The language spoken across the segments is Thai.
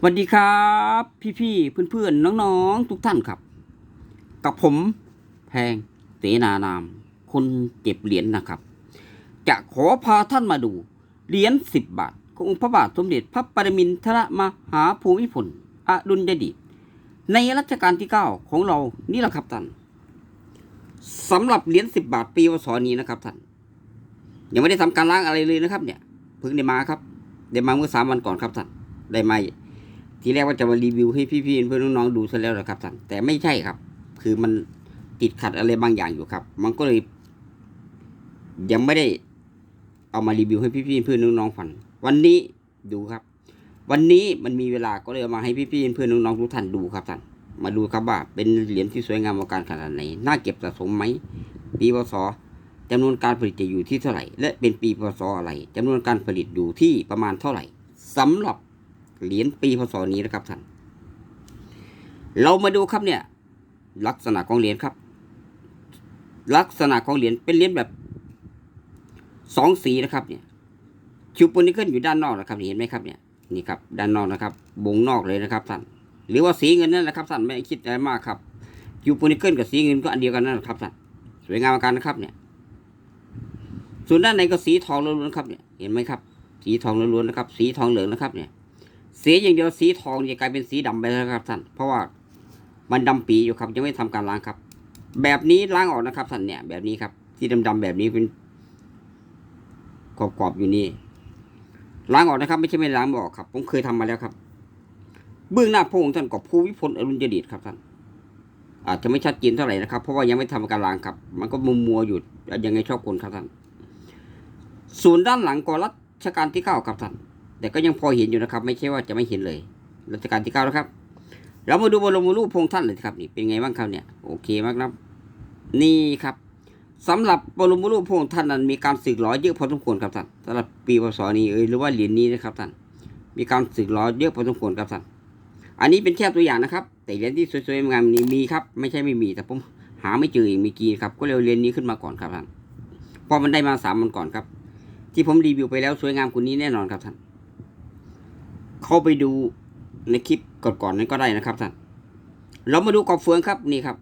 สวัสดีครับ พี่ๆเพื่อนๆน้องๆทุกท่านครับ กับผมแพงเสนานาม คนเก็บเหรียญนะครับ จะขอพาท่านมาดูเหรียญสิบบาทขององค์พระบาทสมเด็จพระปรมินทรมหาภูมิพลอดุลยเดชในรัชกาลที่เก้าของเรานี่แหละครับท่านสำหรับเหรียญสิบบาทปีวศนี้นะครับท่านยังไม่ได้ทำการล้างอะไรเลยนะครับ เนี่ยเพิ่งได้มาครับได้มาเมื่อสามวันก่อนครับท่านได้มา ทีแรกว่าจะมารีวิวให้พี่ๆเพื่อนน้องๆดูซะแล้วนะครับท่านแต่ไม่ใช่ครับ คือมันติดขัดอะไรบางอย่างอยู่ครับ มันก็เลย ยังไม่ได้เอามารีวิวให้พี่ๆเพื่อนน้องๆฟังวันนี้ดูครับ วันนี้มันมีเวลาก็เลยเอามาให้พี่ๆเพื่อนน้องๆทุกท่านดูครับท่านมาดูครับว่าเป็นเหรียญที่สวยงามอลังการขนาดไหนน่าเก็บสะสมไหมปีพศจำนวนการผลิตจะอยู่ที่เท่าไหร่ และเป็นปีพศอะไรจำนวนการผลิตอยู่ที่ประมาณเท่าไหร่สำหรับ เหรียญปีพศนี้นะครับท่าน เรามาดูครับเนี่ย ลักษณะของเหรียญครับ ลักษณะของเหรียญเป็นเหรียญแบบสองสีนะครับเนี่ยคิวปูนิเกิลอยู่ด้านนอกนะครับเห็นไหมครับเนี่ยนี่ครับด้านนอกนะครับบงนอกเลยนะครับท่านหรือว่าสีเงินนั่นแหละครับท่านไม่คิดอะไรมากครับคิวปูนิเกิลกับสีเงินก็อันเดียวกันนั่นแหละครับท่านสวยงามมากนะครับเนี่ยส่วนด้านในก็สีทองล้วนๆครับเนี่ยเห็นไหมครับ สีทองล้วนๆนะครับ สีทองเหลืองนะครับเนี่ย สีอย่างเดียวสีทองจะกลายเป็นสีดำไปแล้วครับท่าน เพราะว่ามันดำปีอยู่ครับยังไม่ทำการล้างครับ แบบนี้ล้างออกนะครับท่านเนี่ย แบบนี้ครับ ที่ดำๆแบบนี้เป็นกรอบๆอยู่นี่ล้างออกนะครับ ไม่ใช่ไม่ล้างไม่ออกครับ ผมเคยทำมาแล้วครับ เบื้องหน้าพระองค์ท่านกับภูวิพลอรุณยเดชครับท่านอาจจะไม่ชัดเจนเท่าไหร่นะครับ เพราะว่ายังไม่ทำการล้างครับ มันก็มัวมัวๆอยู่ยังไงชอบคนครับท่านส่วนด้านหลังก็รัชกาลที่เก้าครับท่าน แต่ก็ยังพอเห็นอยู่นะครับ ไม่ใช่ว่าจะไม่เห็นเลยรัชกาลที่เก้าแล้วครับ เรามาดูบรมรูปพงค์ท่านเลยครับนี่เป็นไงบ้างครับเนี่ยโอเคมากครับ นี่ครับสำหรับบรมรูปพงค์ท่านนั้นมีการสึกหล้อเยอะพอสมควรครับท่านสำหรับปีพศนี้เอยหรือว่าเหรียญนี้นะครับท่านมีการสึกหล้อเยอะพอสมควรครับท่านอันนี้เป็นแค่ตัวอย่างนะครับ แต่เหรียญที่สวยๆงามนี้มีครับ ไม่ใช่ไม่มีแต่ผมหาไม่เจออีกมีกี่ครับ ก็เลยเอาเหรียญนี้ขึ้นมาก่อนครับท่านพอมันได้มาสามวันก่อนครับ ที่ผมรีวิวไปแล้วสวยงามกว่านี้แน่นอนครับท่าน เข้าไปดูในคลิปก่อนๆนั้นก็ได้นะครับท่านเรามาดูกรอบเฟืองครับนี่ครับ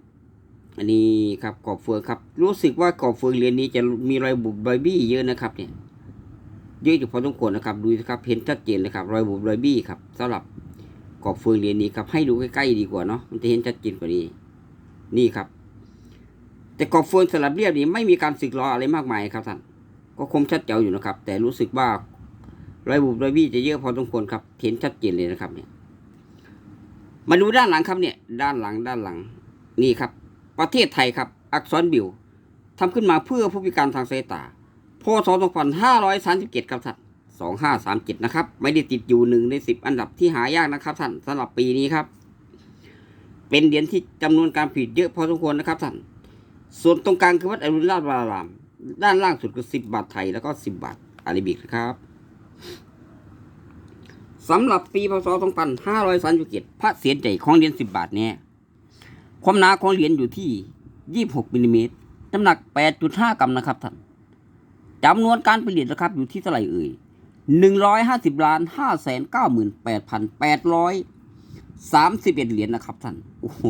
อันนี้ครับกรอบเฟืองครับ รู้สึกว่ากรอบเฟืองเรียญนี้จะมีรอยบุบรอยบี้เยอะนะครับเนี่ยเยอะอยู่พอสมควรนะครับดูสิครับเห็นชัดเจนเลยครับรอยบุบรอยบี้ครับสำหรับกรอบเฟืองเรียญนี้ครับให้ดูใกล้ๆดีกว่าเนาะมันจะเห็นชัดเจนกว่านี้ นี่ครับ แต่กรอบเฟืองสลับเรียบนี้ไม่มีการสึกรออะไรมากมายครับท่านก็คมชัดเจ๋วอยู่นะครับ แต่รู้สึกว่า รอยบุบรอยบี้จะเยอะพอสมควรครับ เห็นชัดเจนเลยนะครับเนี่ย มาดูด้านหลังครับเนี่ย ด้านหลังด้านหลัง นี่ครับ ประเทศไทยครับ อักษรบิวทำขึ้นมาเพื่อผู้พิการทางสายตาพศ2537ครับท่าน2537นะครับ ไม่ได้ติดอยู่หนึ่งในสิบอันดับที่หายากนะครับท่านสำหรับปีนี้ครับ เป็นเหรียญที่จำนวนการผลิตเยอะพอสมควรนะครับท่านส่วนตรงกลางคือวัดอรุณราชวราราม ด้านล่างสุดคือสิบบาทไทยแล้วก็สิบบาทอาราบิกนะครับ สำหรับปีพศ 2537พระเศียรใหญ่ของเหรียญ10 บาทเนี่ยความหนาของเหรียญอยู่ที่ 26มิลลิเมตรน้ำหนัก 8.5 กรัมนะครับท่านจำนวนการผลิตนะครับอยู่ที่เท่าไหร่เอ่ย 150ล้าน598,831 เหรียญนะครับท่าน โอ้โห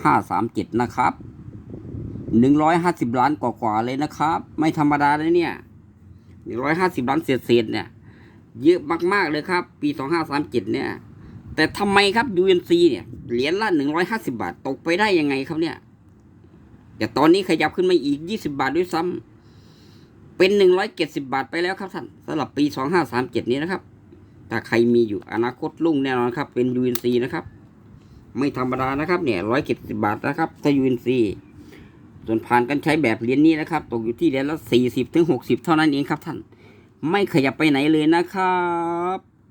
2537 นะครับหนึ่งร้าสิบล้านกว่าๆเลยนะครับ ไม่ธรรมดาเลยเนี่ยหนึ่งร้าสิบล้านเศษๆเนี่ย เยอะมากๆเลยครับ ปีสองห้าสามเจ็ดเนี่ย แต่ทำไมครับ UNC เนี่ยเหรียญละหนึ่งร้อยห้าสิบาท ตกไปได้ยังไงครับเนี่ย แต่ตอนนี้ขยับขึ้นมาอีกยี่สิบาทด้วยซ้ำเป็นหนึ่งร้อยเจ็ดสิบาทไปแล้วครับท่านสำหรับปีสองห้าสามเจ็ดนี้นะครับ ถ้าใครมีอยู่อนาคตรุ่งแน่นอนครับ เป็น UNC นะครับ ไม่ธรรมดานะครับเนี่ยร้อยเจ็ดสิบาทนะครับ ถ้า UNC ส่วนผ่านการใช้แบบเหรียญนี้นะครับ ตกอยู่ที่เหรียญละสี่สิบถึงหกสิบเท่านั้นเองครับท่าน ไม่ขยับไปไหนเลยนะครับ